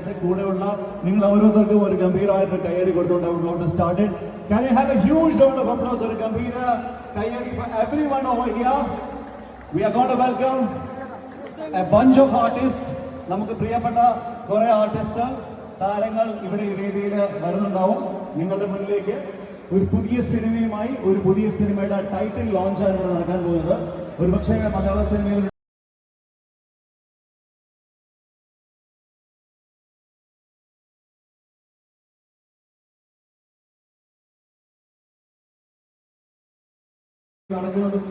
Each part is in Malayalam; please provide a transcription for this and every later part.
അയച്ച് കൂടെയുള്ള നിങ്ങൾ ഓരോരുത്തർക്കും ഒരു ഗംഭീരമായിട്ട് കയ്യടി കൊടുത്തുകൊണ്ട് ഐ huge round of ഒരു ഗംഭീര are going to welcome a bunch of artists. നമുക്ക് പ്രിയപ്പെട്ട കുറെ ആർട്ടിസ്റ്റ് താരങ്ങൾ ഇവിടെ ഈ രീതിയിൽ വരുന്നുണ്ടാവും. നിങ്ങളുടെ മുന്നിലേക്ക് ഒരു പുതിയ സിനിമയുമായി ഒരു പുതിയ സിനിമയുടെ ടൈറ്റിൽ ലോഞ്ചാണ് ഇവിടെ നടക്കാൻ പോകുന്നത്. ഒരുപക്ഷെ മലയാള സിനിമയിൽ നടക്കുന്നതും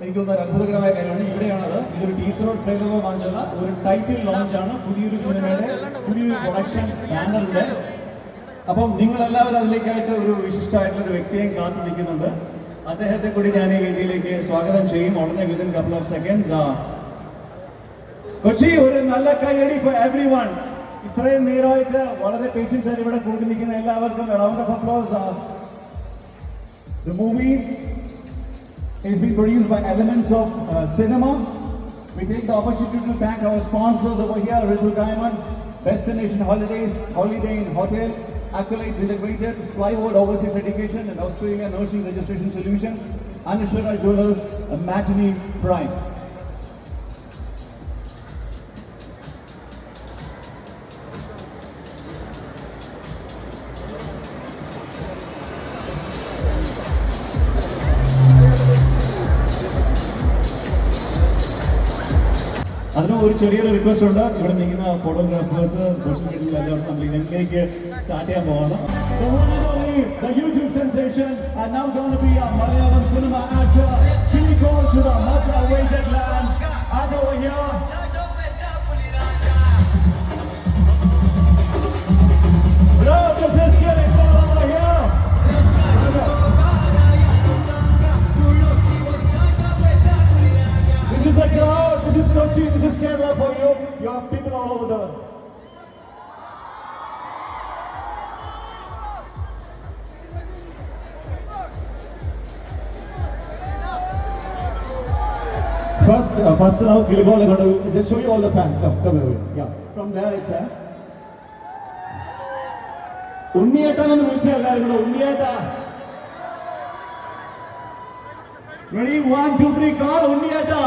എനിക്ക് തോന്നുന്ന അത്ഭുതകരമായ കാര്യമാണ്. ഇവിടെയാണത്. ഇതൊരു ടീസറോ ട്രെയിലറോ ലോഞ്ചല്ല ഒരു ടൈറ്റിൽ ലോഞ്ചാണ് പുതിയൊരു സിനിമയുടെ പുതിയൊരു പ്രൊഡക്ഷൻ ബാനറിന്റെ അപ്പം നിങ്ങൾ എല്ലാവരും അതിലേക്കായിട്ട് ഒരു വിശിഷ്ടമായിട്ടുള്ള ഒരു വ്യക്തിയെയും കാത്തു നിൽക്കുന്നുണ്ട്. അദ്ദേഹത്തെ കൂടി ഞാൻ ഈ വേദിയിലേക്ക് സ്വാഗതം ചെയ്യും. ഉടനെ within couple of seconds Kochi ഒരു നല്ല കൈയടി ഫോർ എവ്രി വൺ ഇത്രയും നേരമായിട്ട് വളരെ പേഷ്യൻസ് ആയിട്ട് ഇവിടെ കൂട്ടി നിൽക്കുന്ന എല്ലാവർക്കും round of applause movie is being produced by Elements of uh, Cinema. We take the opportunity to thank our sponsors over here, Ritu Diamonds, Destination Holidays, Holiday Inn Hotel, Accolades Integrated, Flywood Overseas Education, and Australia Nursing Registration Solutions, Anishwara Jewelers, and Matinee Prime. ഒരു ചെറിയൊരു റിക്വസ്റ്റ് ഉണ്ട് ഇവിടെ നിൽക്കുന്ന ഫോട്ടോഗ്രാഫേഴ്സ് സോഷ്യൽ മീഡിയയിൽ എല്ലാവർക്കും നമ്മൾ ഇതിലേക്ക് സ്റ്റാർട്ട് ചെയ്യാൻ പോകണം The one and only, the YouTube sensation, and now going to be a Malayalam cinema actor, Chili Call to the much awaited land. And over here, bro, this is Chili uh, first now, Kilibol, I'm going to just show you all the fans. Come, come over. Yeah, from there it's a. ഉണ്ണിയേട്ടാന്ന് വിളിച്ച എല്ലാവരും കൂടെ ഉണ്ണിയേട്ടാ ready one two three call ഉണ്ണിയേട്ടാ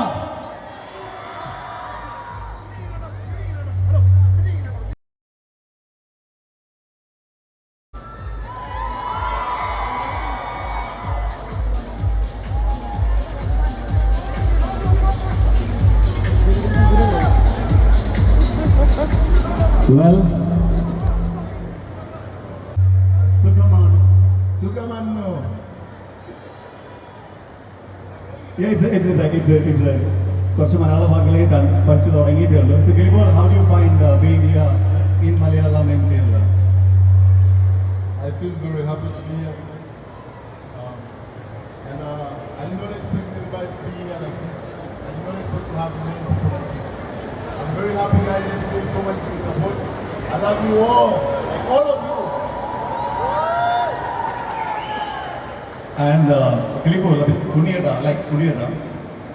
Well, സുഖമാണ് സുഖമന്നു Yeah, it's a, it's a, it's a, it's a, കുറച്ച് മലയാള വാക്കുകളെ ക- പഠിച്ചു തുടങ്ങിയിട്ടേ ഉള്ളൂ So, Gilmore, how do you find uh, being here in Malayalam in Kerala? I feel very happy to be here. Um, and uh, I did not expect everybody to happy guys and thank you so much for the support. I love you all, like all of you. And uh, mean, Kuniyata, like Kuniyata,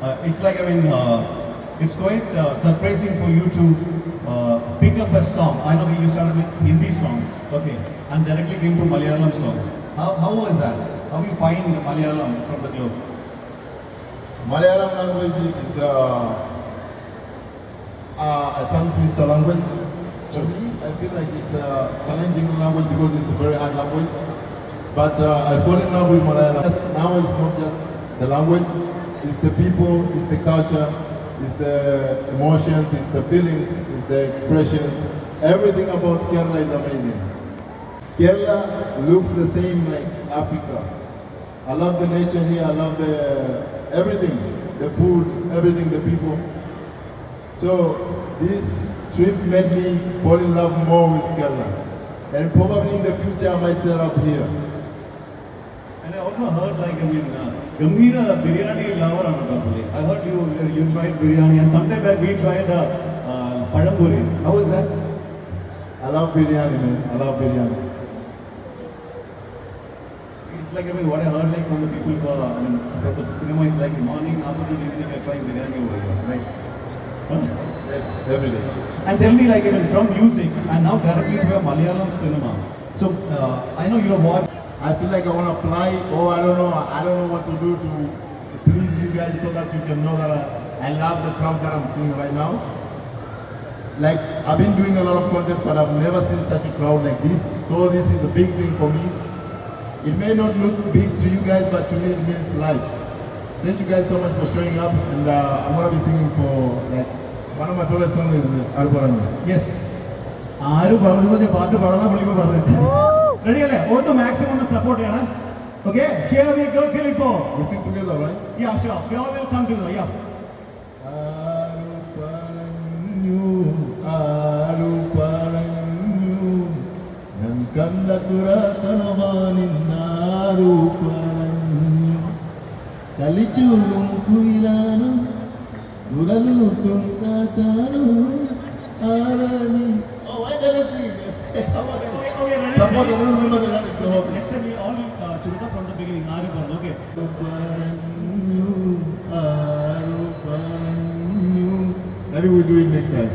uh, it's like, I mean, uh, it's quite uh, surprising for you to uh, pick up a song. I know you started with Hindi songs, okay, and directly came to Malayalam songs. How, how was that? How you find Malayalam from the globe? Malayalam language is uh, uh, a tongue twister language. To me, I feel like it's a challenging language because it's a very hard language. But uh, I fall in love with Malayalam. Now it's not just the language, it's the people, it's the culture, it's the emotions, it's the feelings, it's the expressions. Everything about Kerala is amazing. Kerala looks the same like Africa. I love the nature here. I love the everything, the food, everything, the people. So this trip made me fall in love more with Kerala, and probably in the future I might set up here. And I also heard like, I mean, uh, Gambhira biryani lover on probably. I heard you you tried biryani and sometime back we tried uh, uh, Padampuri. How was that? I love biryani, man. I love biryani. It's like, I mean, what I heard like from the people who are, I mean, the cinema is like morning, afternoon, evening, I trying biryani over here, right? Yes, every day. And tell me, like, even from music and now directly to a Malayalam cinema. So, uh, I know you have watched. I feel like I want to fly. Oh, I don't know. I don't know what to do to please you guys so that you can know that I, I love the crowd that I'm seeing right now. Like I've been doing a lot of content, but I've never seen such a crowd like this. So this is a big thing for me. It may not look big to you guys, but to me it means life. Thank you guys so much for showing up, and uh, I'm gonna be singing for like one of my favorite songs is uh, Arborani. Yes ആര് പറഞ്ഞു ഞാൻ പാട്ട് പാടാൻ വിളിക്കുമ്പോൾ പറഞ്ഞു. റെഡി അല്ലേ? ഒന്ന് മാക്സിമം ഒന്ന് സപ്പോർട്ട് ചെയ്യണം. ഓക്കെ ഹിയർ വി ഗോ കിളിപ്പോ We sing together, right? Yeah sure we all will sing together yeah ആരു പറഞ്ഞു ആരു പറഞ്ഞു ഞാൻ കണ്ട കുറാക്കണവാനിന്നാരു പറഞ്ഞു കളിച്ചൂലും കുയിലാനും ഉടലൂട്ടും കാറ്റാനും ആരാനി Oh, I gotta sing. Support, I don't remember the lyrics, the whole thing. Next we all ചുരുക്കം ഫ്രം ദ ബിഗിനിങ് ആര് പറഞ്ഞു ഓക്കെ പറഞ്ഞു ആരു Maybe we'll do it next time.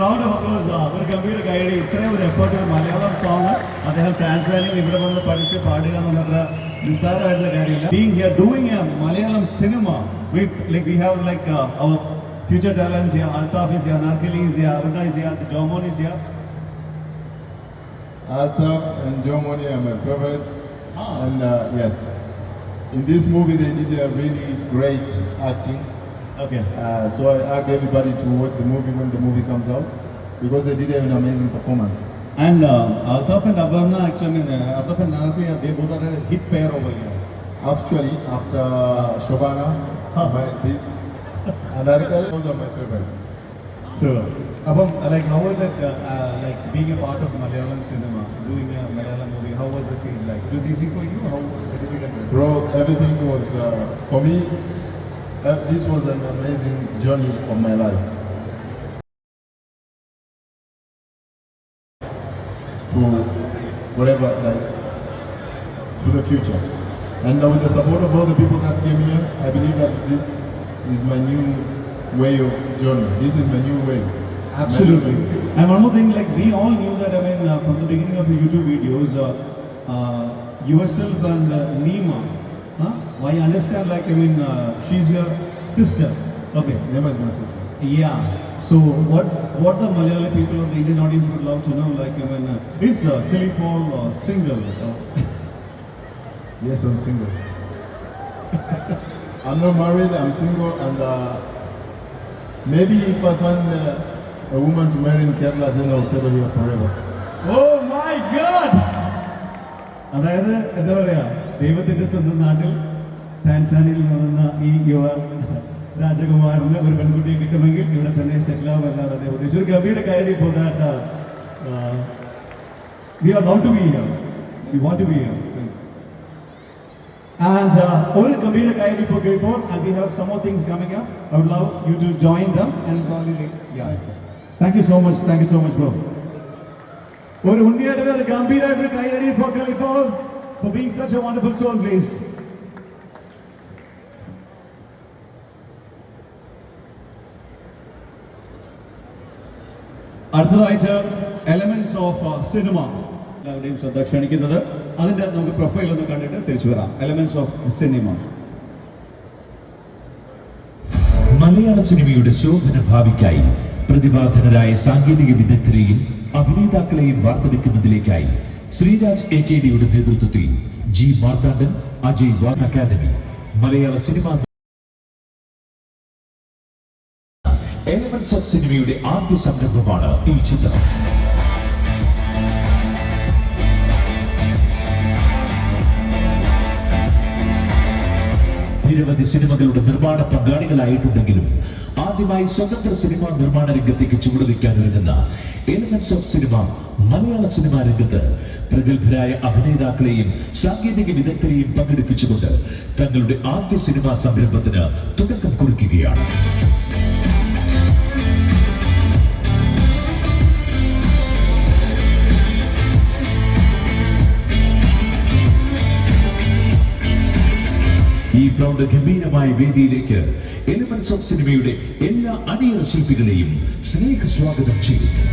Round of applause ഒരു ഗംഭീര ഗൈഡ് ഇത്രയും ഒരു എഫേർട്ട് മലയാളം സോങ് അദ്ദേഹം ട്രാൻസ്ലേറ്റിംഗ് ഇവിടെ വന്ന് പഠിച്ച് പാടുക എന്നുള്ളത് നിസ്സാരമായിട്ടുള്ള കാര്യമില്ല being here doing a Malayalam cinema we like we have like our future talents here Altaf is here Narkali is here അബുണ്ട is here Jomon is here Altaf and John Money are my favorite. Ah. And uh, yes, in this movie they did a really great acting. Okay Uh, so I urge everybody to watch the movie when the movie comes out because they did an amazing performance. And um, uh, Altaf and Abarna actually, uh, Altaf and Narati, they both are a hit pair over here. Actually, after Shobana, my, this, and Narati, those are my favorite. So, Abam, like how was it, uh, uh, like being a part of Malayalam cinema, doing a Malayalam movie, how was the feel like? It was easy for you? How did you get Bro, everything was, uh, for me, uh, this was an amazing journey of my life. Whatever, like to the future, and with the support of all the people that came here, I believe that this is my new way of journey. This is my new way. Absolutely. way. And one more thing, like we all knew that. I mean, uh, from the beginning of your YouTube videos, uh, uh, yourself and uh, Neema. Huh? I understand. Like I mean, uh, she's your sister. Okay. Nema is my sister. Yeah. So what what the Malayali people or the Indian audience would love to know, like I mean, uh, is uh, Philip Paul uh, single? Uh, Yes, I'm single. I'm not married, I'm single, and uh, maybe if I find uh, a woman to marry in Kerala, then I'll settle here forever. Oh my God! അതായത് എന്താ പറയാ ദൈവത്തിന്റെ സ്വന്തം നാട്ടിൽ ടാൻസാനിയിൽ നിന്ന ഈ യുവ രാജകുമാരന് ഒരു പെൺകുട്ടിയെ കിട്ടുമെങ്കിൽ ഇവിടെ തന്നെ സെറ്റിൽ ആവുമെന്നാണ് അദ്ദേഹം ഉദ്ദേശിച്ചത് ഒരു ഗംഭീര കാര്യം ഇപ്പോൾ that we are not to be here we want to be here Thanks. And uh, ഒരു ഗംഭീര കാര്യം ഇപ്പോൾ കേൾപ്പോൾ and we have some more things coming up. I would love you to join them and probably yeah. Thank you so much. Thank you so much, bro. ഒരു ഉണ്ണിയുടെ ഒരു ഗംഭീരമായിട്ട് കൈയടി ഇപ്പോൾ ഇപ്പോൾ for being such a wonderful soul, please. അടുത്തതായിട്ട് എലമെന്റ്സ് ഓഫ് സിനിമ എല്ലാവരുടെയും ശ്രദ്ധ ക്ഷണിക്കുന്നത്. അതിന്റെ നമുക്ക് പ്രൊഫൈൽ ഒന്ന് കണ്ടിട്ട് തിരിച്ചു വരാം. എലമെന്റ്സ് ഓഫ് സിനിമ മലയാള സിനിമയുടെ ശോഭന ഭാവിക്കായി പ്രതിഭാധനരായ സാങ്കേതിക വിദഗ്ധരെയും അഭിനേതാക്കളെയും വാർത്തെടുക്കുന്നതിലേക്കായി ശ്രീരാജ് എ കെ ഡിയുടെ നേതൃത്വത്തിൽ ജി മാർത്താണ്ഡൻ അജയ് വാർ അക്കാദമി മലയാള സിനിമ ഓഫ് സിനിമയുടെ ആദ്യ സംരംഭമാണ് ഈ ചിത്രം. നിരവധി സിനിമകളുടെ നിർമ്മാണ പങ്കാളികളായിട്ടുണ്ടെങ്കിലും ആദ്യമായി സ്വതന്ത്ര സിനിമാ നിർമ്മാണ രംഗത്തേക്ക് ചുവടുവെക്കാൻ ഒരുങ്ങുന്ന എലിമെന്റ്സ് ഓഫ് സിനിമ മലയാള സിനിമാ രംഗത്ത് പ്രഗത്ഭരായ അഭിനേതാക്കളെയും സാങ്കേതിക വിദഗ്ധരെയും പങ്കെടുപ്പിച്ചുകൊണ്ട് തങ്ങളുടെ ആദ്യ സിനിമാ സംരംഭത്തിന് തുടക്കം കുറിക്കുകയാണ്. ഈ പ്രൗഢ ഗംഭീരമായ വേദിയിലേക്ക് എലിമെന്റ്സ് ഓഫ് സിനിമയുടെ എല്ലാ അണിയറ ശില്പികളെയും സ്നേഹ സ്വാഗതം ചെയ്യുന്നു.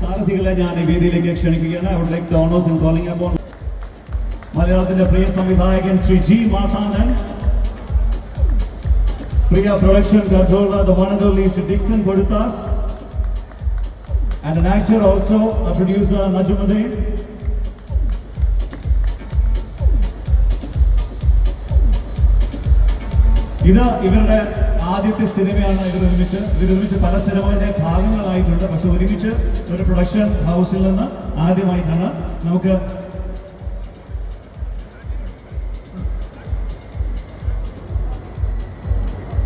സാരഥികളെ ഞാൻ ഈ വേദിയിലേക്ക് ക്ഷണിക്കുകയാണ്. I would like to honours in calling upon മലയാളത്തിന്റെ പ്രിയ സംവിധായകൻ ശ്രീ ജി മാതാനൻ പ്രിയ Production controller the one and only Mr. Dixon കൊടുത്താസ് and an actor also a producer Najumudheen ഇത് ഇവരുടെ ആദ്യത്തെ സിനിമയാണ് ഇവർ ഒരുമിച്ച്. ഇവർ ഒരുമിച്ച് പല സിനിമകളുടെ ഭാഗങ്ങളായിട്ടുണ്ട്. പക്ഷെ ഒരുമിച്ച് ഒരു പ്രൊഡക്ഷൻ ഹൗസിൽ നിന്ന് ആദ്യമായിട്ടാണ് നമുക്ക്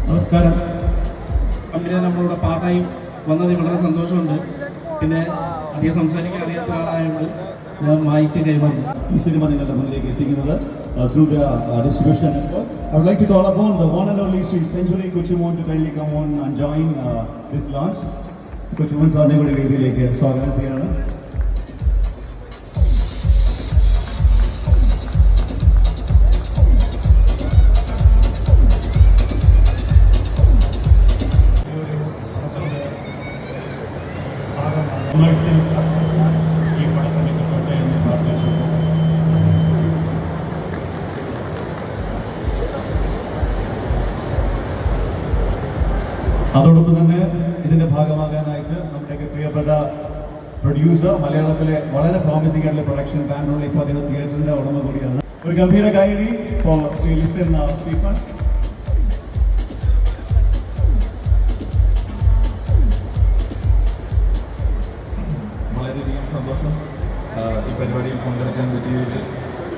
നമസ്കാരം കമ്പനി നമ്മളുടെ പാർട്ടായി വന്നതിൽ വളരെ സന്തോഷമുണ്ട് പിന്നെ അധികം സംസാരിക്കാൻ അറിയാത്ത ആളായതുകൊണ്ട് ഞാൻ മായിക്ക് കൈമാറി ഈ സിനിമ നിങ്ങളുടെ മുന്നിലേക്ക് എത്തിക്കുന്നത് through the distribution like to call upon the one and only sri century century to to come on and join this launch കൊച്ചുമോൻ സാറിനെ കൂടി വേദിയിലേക്ക് സ്വാഗതം ചെയ്യാണ് അതോടൊപ്പം തന്നെ ഇതിന്റെ ഭാഗമാകാനായിട്ട് നമ്മുടെയൊക്കെ പ്രിയപ്പെട്ട പ്രൊഡ്യൂസർ മലയാളത്തിലെ വളരെ പ്രോമിസിംഗ് ആയിട്ടുള്ള പ്രൊഡക്ഷൻ ബാനറുള്ള ഇപ്പോൾ അദ്ദേഹം തിയേറ്ററിന്റെ ഉടമ കൂടിയാണ്. ഒരു ഗംഭീര ഇപ്പോൾ ശ്രീ ലിസൺ സ്റ്റീഫൻ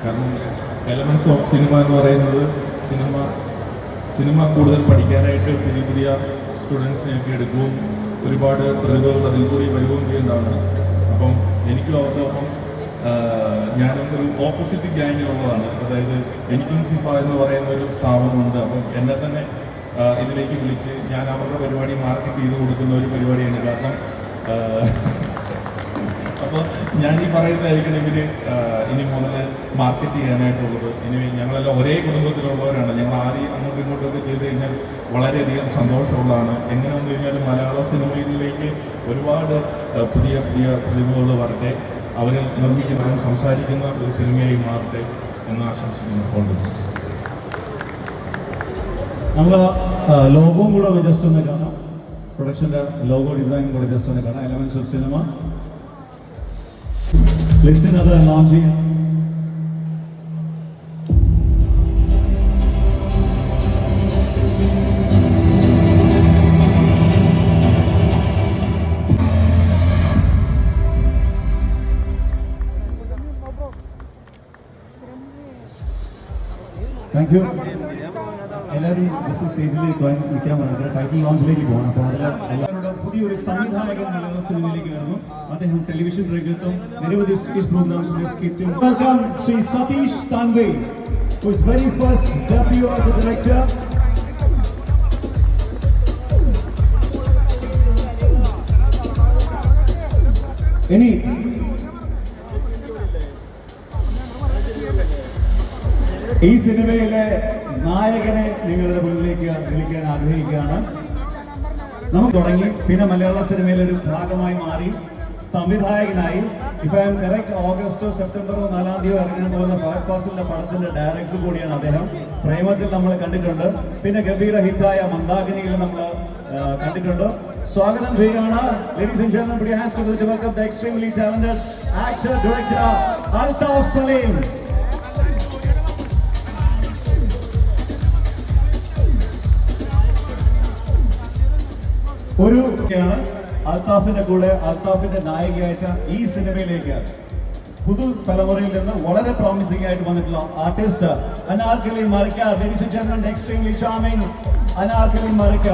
കാരണം എലമെന്റ്സ് ഓഫ് സിനിമ എന്ന് പറയുന്നത് സിനിമ സിനിമ കൂടുതൽ പഠിക്കാനായിട്ട് പുതിയ പുതിയ സ്റ്റുഡൻസിനെയൊക്കെ എടുക്കുകയും ഒരുപാട് പ്രതിഭകൾ അതിൽ കൂടി വരികയും ചെയ്യുന്നതാണ്. അപ്പം എനിക്കും അവരുടെ ഒപ്പം ഞാനും ഒരു ഓപ്പോസിറ്റ് ഗ്യാങ്ങിലുള്ളതാണ് അതായത് എനിക്കും സിഫ എന്ന് പറയുന്ന ഒരു സ്ഥാപനമുണ്ട്. അപ്പം എന്നെ തന്നെ ഇതിലേക്ക് വിളിച്ച് ഞാൻ അവരുടെ പരിപാടി മാർക്കറ്റ് ചെയ്ത് കൊടുക്കുന്ന ഒരു പരിപാടിയാണ്. കാരണം അപ്പോൾ ഞാൻ ഈ പറയുന്നതായിരിക്കണം ഇവർ ഇനി മുതൽ മാർക്കറ്റ് ചെയ്യാനായിട്ടുള്ളത്. ഇനി ഞങ്ങളെല്ലാം ഒരേ കുടുംബത്തിലുള്ളവരാണ്. ഞങ്ങൾ ആദ്യം അങ്ങോട്ടും ഇങ്ങോട്ടൊക്കെ ചെയ്ത് കഴിഞ്ഞാൽ വളരെയധികം സന്തോഷമുള്ളതാണ്. എങ്ങനെ വന്നു കഴിഞ്ഞാൽ മലയാള സിനിമയിലേക്ക് ഒരുപാട് പുതിയ പുതിയ പ്രതിഭകൾ വരട്ടെ. അവർ നിർമ്മിക്കുന്ന സംസാരിക്കുന്ന ഒരു സിനിമയായി മാറട്ടെ എന്ന് ആശംസിക്കുന്നു. ഓൾ നമ്മൾ ലോകവും കൂടെ ജസ്റ്റ് ഒന്ന് കാണാം. പ്രൊഡക്ഷന്റെ ലോഗോ ഡിസൈൻ കൂടെ ജസ്റ്റ് ഒന്ന് കാണാം. എലവൻസ് ഓഫ് സിനിമ ലിസ്റ്റിന് അത് ലോഞ്ച് ചെയ്യാം താങ്ക് യു എല്ലാവരും ജസ്റ്റ് സ്റ്റേജിലേക്ക് നിൽക്കാൻ പറഞ്ഞത് ടൈറ്റിൽ ലോഞ്ചിലേക്ക് പോകണം അപ്പോൾ അതിൽ എല്ലാവരുടെ പുതിയൊരു സംവിധായകൻ മലയാള സിനിമയിലേക്ക് വരുന്നു. അദ്ദേഹം ടെലിവിഷൻ രംഗത്തും നിരവധി സ്പീച്ച് പ്രോഗ്രാംസിലെ സ്കിറ്റും. Shri Satheesh Thanvi who is very first debut as a ഇനി ഈ സിനിമയിലെ നായകനെ നിങ്ങളുടെ മുന്നിലേക്ക് വിളിക്കാൻ ആഗ്രഹിക്കുകയാണ്. നമുക്ക് തുടങ്ങി. പിന്നെ മലയാള സിനിമയിലെ ഒരു ഭാഗമായി മാറി. സംവിധായകനായി. ഇഫ് ഐ കറക്റ്റ് ഓഗസ്റ്റോ സെപ്റ്റംബറോ നാലാം തീയതി ഇറങ്ങാൻ പോകുന്ന പാസിന്റെ പടത്തിന്റെ ഡയറക്ടർ കൂടിയാണ് അദ്ദേഹം. പ്രേമത്തിൽ നമ്മൾ കണ്ടിട്ടുണ്ട്. പിന്നെ ഗംഭീര ഹിറ്റായ മന്ദാകിനിയിൽ നമ്മൾ കണ്ടിട്ടുണ്ട്. സ്വാഗതം ചെയ്യുകയാണ്. Ladies and gentlemen Priya hands to welcome extremely talented actor director Althaf Salim ഒരു ാണ് അൽത്താഫിന്റെ കൂടെ അൽത്താഫിന്റെ നായികയായിട്ട് ഈ സിനിമയിലേക്ക് പുതു തലമുറയിൽ നിന്ന് വളരെ പ്രോമിസിംഗ് ആയിട്ട് വന്നിട്ടുള്ള artist Anarkali Marikar extremely charming Anarkali മറിക്ക.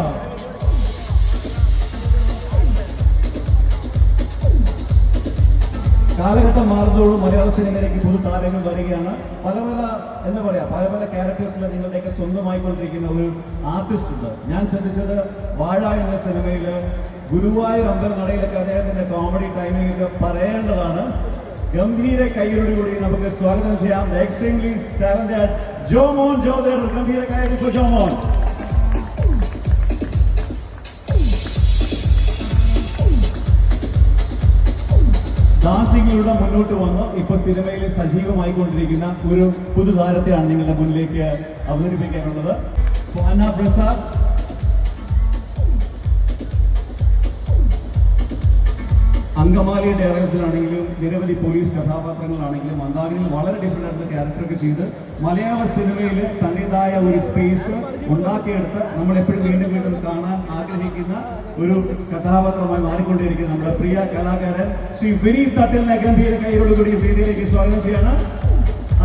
കാലഘട്ടം മാറുന്നതോടും മലയാള സിനിമയിലേക്ക് പുതു താരങ്ങൾ വരികയാണ്. പല പല എന്താ പറയാ പല പല ക്യാരക്ടേഴ്സിൽ നിങ്ങളുടെയൊക്കെ സ്വന്തമായിക്കൊണ്ടിരിക്കുന്ന ഒരു ആർട്ടിസ്റ്റ് ഉണ്ട്. ഞാൻ ശ്രദ്ധിച്ചത് വാഴ എന്ന സിനിമയിൽ ഗുരുവായൂർ അമ്പലനടയിലൊക്കെ അദ്ദേഹത്തിന്റെ കോമഡി ടൈമിംഗ് ഒക്കെ പറയേണ്ടതാണ്. ഗംഭീര കൈയോട് കൂടി നമുക്ക് സ്വാഗതം ചെയ്യാം. എക്സ്ട്രീംലി ടാലന്റഡ് ജോമോൻ ജോദർ ഗംഭീര കൈ ജോമോൻ. ഡാൻസിങ്ങിലൂടെ മുന്നോട്ട് വന്ന്. ഇപ്പൊ സിനിമയിൽ സജീവമായി സജീവമായിക്കൊണ്ടിരിക്കുന്ന ഒരു പുതുതാരത്തെയാണ് നിങ്ങളുടെ മുന്നിലേക്ക് അവതരിപ്പിക്കാനുള്ളത്. പ്രസാദ്. അങ്കമാലി ഡയറക്ടേഴ്സിലാണെങ്കിലും നിരവധി പോലീസ് കഥാപാത്രങ്ങളാണെങ്കിലും മന്ദാകിനിൽ വളരെ ഡിഫറെന്റ് ആയിട്ടുള്ള ക്യാരക്ടറൊക്കെ ചെയ്ത് മലയാള സിനിമയിൽ തന്റെതായ ഒരു സ്പേസ് ഉണ്ടാക്കിയെടുത്ത് നമ്മളെപ്പോഴും വീണ്ടും വീണ്ടും കാണാൻ ആഗ്രഹിക്കുന്ന ഒരു കഥാപാത്രമായി മാറിക്കൊണ്ടിരിക്കുന്ന നമ്മുടെ പ്രിയ കലാകാരൻ ശ്രീ വിനീത് തട്ടിലിനെ ഗംഭീര കൈയോടുകൂടി വേദിയിലേക്ക് സ്വാഗതം ചെയ്യാണ്.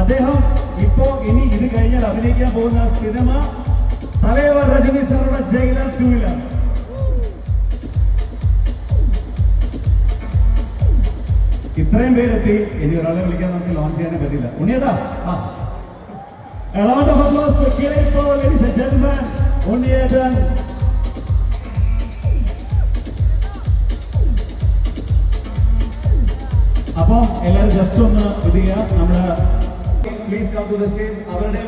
അദ്ദേഹം ഇപ്പോ ഇനി ഇത് കഴിഞ്ഞാൽ അഭിനയിക്കാൻ പോകുന്ന സിനിമ തലേവർ രജനി സാറുടെ ജയിലർ ടൂവിലാണ് ഇത്രയും പേരെത്തി ഇനി ഒരാളെ വിളിക്കാൻ നമുക്ക് ലോഞ്ച് ചെയ്യാനേ പറ്റില്ല. ഉണ്ണിയേട്ടാ ആ. A round of applause for Kiran Paul, ladies and gentlemen. ഉണ്ണിയേട്ടൻ. അപ്പൊ എല്ലാവരും ജസ്റ്റ് ഒന്ന് ഇത് ചെയ്യുക നമ്മുടെ please come to the stage അവരുടെ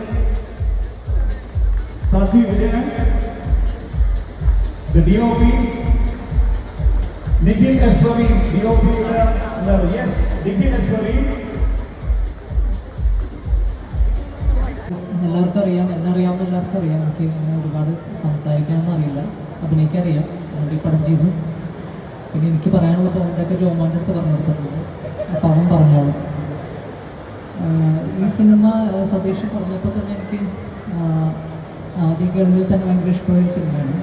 Sakshi Vijayan the D O P Nikhil Praveen D O P yes Nikhil Praveen എല്ലാവർക്കും അറിയാം എന്നെ എല്ലാവർക്കും അറിയാം എനിക്ക് ഇങ്ങനെ ഒരുപാട് സംസാരിക്കാനൊന്നും അറിയില്ല. അഭിനയിക്കാൻ അറിയാം അതുകൊണ്ട് ഈ പടം ചെയ്തു. പിന്നെ എനിക്ക് പറയാനുള്ള പോയിന്റൊക്കെ ജോമാന്റെ അടുത്ത് പറഞ്ഞു കൊടുത്തിട്ടുണ്ട് അപ്പം അവൻ പറഞ്ഞോളൂ. ഈ സിനിമ സതീഷ് പറഞ്ഞപ്പോൾ തന്നെ എനിക്ക് ആദ്യം കേൾവിയിൽ തന്നെ ഭയങ്കര ഇഷ്ടമായ സിനിമയാണ്.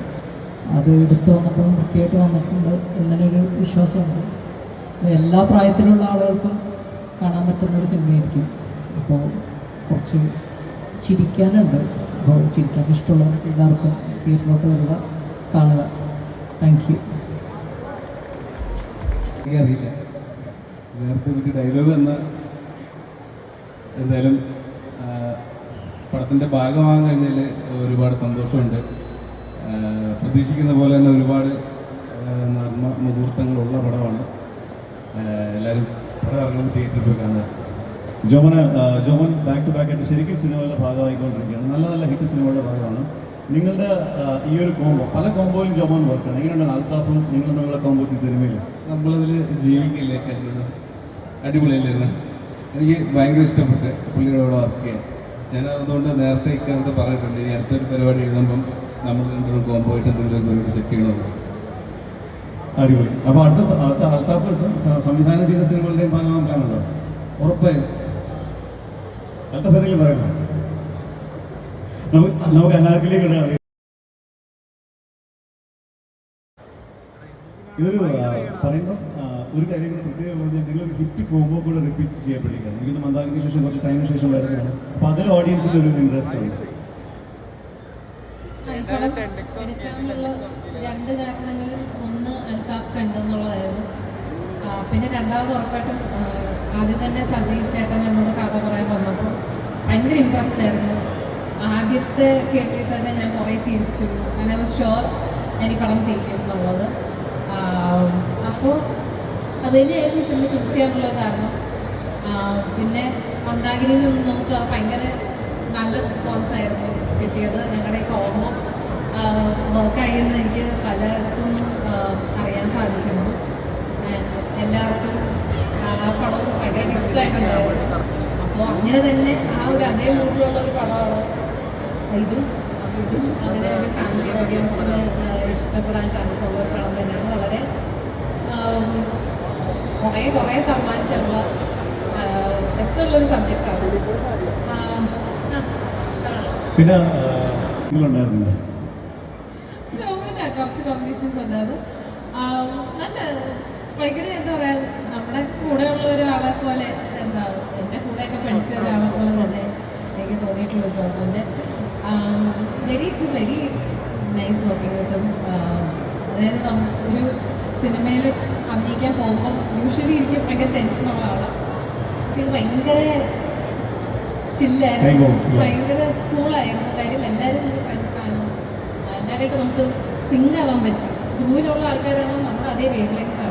അത് എടുത്തു വന്നപ്പോഴും വൃത്തിയായിട്ട് വന്നിട്ടുണ്ട് എന്നൊരു വിശ്വാസമുണ്ട്. എല്ലാ പ്രായത്തിലുള്ള ആളുകൾക്കും കാണാൻ പറ്റുന്ന ഒരു സിനിമയായിരിക്കും. അപ്പോൾ കുറച്ച് ചിരിക്കാനുണ്ട്. അപ്പോൾ ചിരിക്കാൻ ഇഷ്ടമുള്ളവർക്ക് എല്ലാവർക്കും തിയേറ്ററിലോട്ട് വരിക കാണുക. താങ്ക് യു അറിയില്ല നേരത്തെ എനിക്ക് ഡയലോഗ് എന്ന എന്തായാലും പടത്തിന്റെ ഭാഗമാകാൻ കഴിഞ്ഞാൽ ഒരുപാട് സന്തോഷമുണ്ട്. പ്രതീക്ഷിക്കുന്ന പോലെ തന്നെ ഒരുപാട് നർമ്മ മുഹൂർത്തങ്ങളുള്ള പടമാണ്. എല്ലാവരും പടം ഇറങ്ങുമ്പോൾ തിയേറ്ററിൽ പോയി കാണാൻ ജോമന് ജോമൻ ബാക്ക് ടു ബാക്ക് ആയിട്ട് ശരിക്കും സിനിമകളുടെ ഭാഗമായിക്കൊണ്ടിരിക്കുകയാണ്. നല്ല നല്ല ഹിറ്റ് സിനിമകളുടെ ഭാഗമാണ്. നിങ്ങളുടെ ഈ ഒരു കോംബോ പല കോംബോയിലും ജോമൻ വർക്കാണ് എങ്ങനെയുണ്ടാണ് അൽത്താഫും നിങ്ങളും തമ്മിലുള്ള കോംബോസ് ഈ സിനിമയിൽ? നമ്മളതിൽ ജീവിക്കില്ലേ കഴിഞ്ഞത് അടിപൊളിയല്ലായിരുന്നു. എനിക്ക് ഭയങ്കര ഇഷ്ടപ്പെട്ട് പുള്ളികളോട് വർക്ക് ചെയ്യാൻ. ഞാൻ അതുകൊണ്ട് നേരത്തെ ഇക്കാലത്ത് പറഞ്ഞിട്ടുണ്ട് ഇനി അടുത്തൊരു പരിപാടി എഴുതുമ്പം നമ്മൾ രണ്ടും കോമ്പോ ആയിട്ട് എന്തെങ്കിലും പരിപാടി സെറ്റ് ചെയ്യണമെന്ന് അടിപൊളി. അപ്പോൾ അടുത്ത അൽത്താഫ് സംവിധാനം ചെയ്ത സിനിമകളുടെയും ഭാഗമാകാൻ പ്ലാനുണ്ടോ ഉറപ്പായും. അൽത്താഫ് എന്തെങ്കിലും പറയുമോ? നമുക്ക് ഇടാം ഇതൊരു പറയുമ്പോൾ ഒരു കാര്യം കൂടെ പ്രത്യേകം പറഞ്ഞാൽ എന്തെങ്കിലും ഒരു ഹിറ്റ് കോമ്പോ കൂടെ റിപ്പീറ്റ് ചെയ്യപ്പെട്ടിരിക്കുകയാണ്. എനിക്കൊന്ന് മന്ദാകിന് ശേഷം കുറച്ച് ടൈമിന് ശേഷം വരുന്നതാണ് അപ്പോൾ അതിൽ ഓഡിയൻസിന്റെ ഒരു ഇൻട്രസ്റ്റ് ഉണ്ട്. എടുക്കാനുള്ള രണ്ട് കാരണങ്ങളിൽ ഒന്ന് അൽതാഫ് കണ്ടെന്നുള്ളതായിരുന്നു പിന്നെ രണ്ടാമത് ഉറപ്പായിട്ടും ആദ്യം തന്നെ സതീഷ് ചേട്ടൻ എന്നോട് കഥ പറയാൻ വന്നപ്പോൾ ഭയങ്കര ഇൻട്രസ്റ്റ് ആയിരുന്നു. ആദ്യത്തെ കേട്ടിൽ തന്നെ ഞാൻ കുറേ ചിരിച്ചു. ഐ വാസ് ഷുവർ ഞാൻ ഈ പടം ചെയ്യും എന്നുള്ളത്. അപ്പോൾ അത് തന്നെയായിരുന്നു സിനിമ ചൂസ് ചെയ്യാനുള്ള കാരണം. പിന്നെ മന്ദാഗിരിയിൽ നിന്ന് നമുക്ക് ഭയങ്കര നല്ല റെസ്പോൺസ് ആയിരുന്നു കിട്ടിയത്. ഞങ്ങളുടെ ഈ വർക്കായി എന്ന് എനിക്ക് പലർക്കും അറിയാൻ സാധിച്ചിരുന്നു. എല്ലാവർക്കും ആ പടം ഭയങ്കര ഇഷ്ടമായിട്ടുണ്ടായിരുന്നു അപ്പോൾ അങ്ങനെ തന്നെ ആ ഒരു അതേ മൂഡിലുള്ള ഒരു പടമാണ് ഇതും. അപ്പോൾ ഇതും അങ്ങനെ ഒരു ഫാമിലി ഓഡിയൻസിന് ഇഷ്ടപ്പെടാൻ ചാൻസ് ഉള്ള ഒരു പടം തന്നെയാണ്. വളരെ കുറേ കുറേ തമാശയുള്ള രസമുള്ളൊരു സബ്ജക്റ്റാണ് പിന്നെ ഇതിലുണ്ടായിരുന്നില്ല കുറച്ച് കമ്പനീസും ഉണ്ടായത് ആ, നല്ല ഭയങ്കര എന്താ പറയാ നമ്മുടെ കൂടെ ഉള്ള ഒരാളെ പോലെ എന്താ എന്റെ കൂടെയൊക്കെ പഠിച്ച ഒരാളെ പോലെ തന്നെ എനിക്ക് തോന്നിയിട്ടുള്ള ജോബ് ജോബിന്റെ very it is very nice working വിത്തും അതായത് നമ്മ ഒരു സിനിമയിൽ അഭിനയിക്കാൻ പോകുമ്പോൾ യൂഷ്വലി എനിക്ക് ഭയങ്കര ടെൻഷനുള്ള ആളാണ് പക്ഷെ ഇത് ഭയങ്കര ചില്ലായിരുന്നു ഭയങ്കര, കൂളായിരുന്നു കാര്യം എല്ലാവരും ഫ്രണ്ട്സാണ് എല്ലാവരുമായിട്ട് നമുക്ക് സിങ്ക് ആവാൻ പറ്റും. ദൂരമുള്ള ആൾക്കാരാണോ നമ്മൾ അതേ വേവ് ലെങ്ത്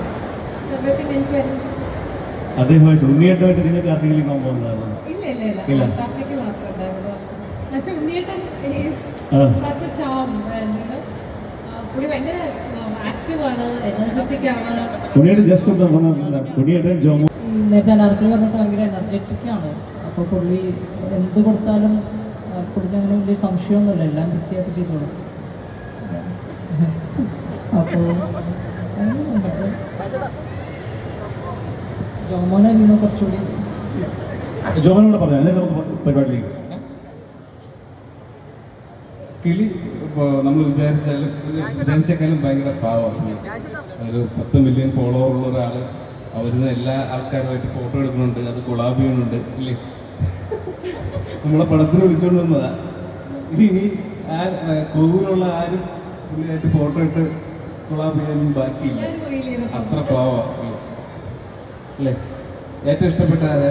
എനിക്ക് അദ്ദേഹമായിട്ട് ഉണ്ണിയേട്ടമായിട്ട് നിങ്ങൾക്ക് ആർക്കെങ്കിലും കോമ്പോ ഉണ്ടായിരുന്നു ഇല്ല ഇല്ല ഇല്ല. മാത്രമേ ഉണ്ടായിരുന്നു പക്ഷെ ഉണ്ണിയേട്ടൻ. സച്ച് എ ചാം പുള്ളി ഭയങ്കര ആക്റ്റീവ് ആണ് എനർജറ്റിക് ആണ്. ഉണ്ണിയേട്ടൻ ജസ്റ്റ് ഒന്ന് ഉണ്ണിയേട്ടൻ ജോമോ. നേരത്തെ അനാർക്കലി പറഞ്ഞിട്ട് ഭയങ്കര എനർജറ്റിക് ആണ്. അപ്പോൾ പുള്ളി എന്ത് കൊടുത്താലും പുള്ളിക്ക് അങ്ങനെ വലിയ സംശയമൊന്നുമില്ല. എല്ലാം കൃത്യമായിട്ട് ചെയ്തോളും. അപ്പോൾ ജോമോനായിരുന്നു കുറച്ചുകൂടി? ജോമനോട് പറഞ്ഞു അല്ലെങ്കിൽ നമുക്ക് പരിപാടിയിലേക്ക്? കിളി ഇപ്പോൾ നമ്മൾ വിചാരിച്ചാലും വിചാരിച്ചേക്കാളും ഭയങ്കര പാവമാണ് ഒരു പത്ത് മില്യൺ ഫോളോവർ ഉള്ള ഒരാൾ അവരുന്ന് എല്ലാ ആൾക്കാരുമായിട്ട് ഫോട്ടോ എടുക്കുന്നുണ്ട് അത് കൊളാബ് ചെയ്യുന്നുണ്ട് ഇല്ലേ? നമ്മളെ പടത്തിന് വിളിച്ചുകൊണ്ട് വന്നതാ. ഇനി ആ കോവിലുള്ള ആരും പുള്ളിയായിട്ട് ഫോട്ടോ ഇട്ട് കൊളാബ് ചെയ്യാനും ബാക്കിയില്ല. അത്ര പാവ. അല്ലേ? ഏറ്റവും ഇഷ്ടപ്പെട്ട ആരാ?